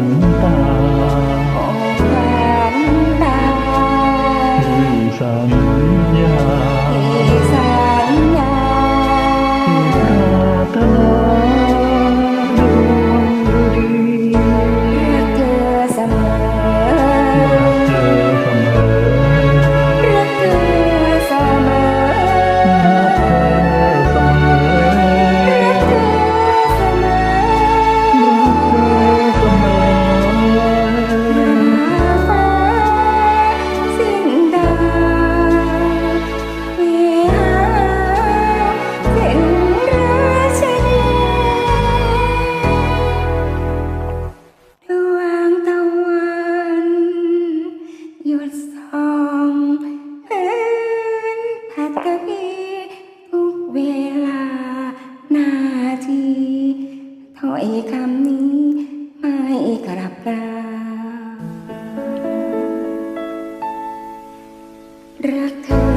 cánh ta Ôm cánh ta Thì sẵn nhà กับทุกเวลานาทีถ้อยคำนี้ไม่กลับกลารักเธอ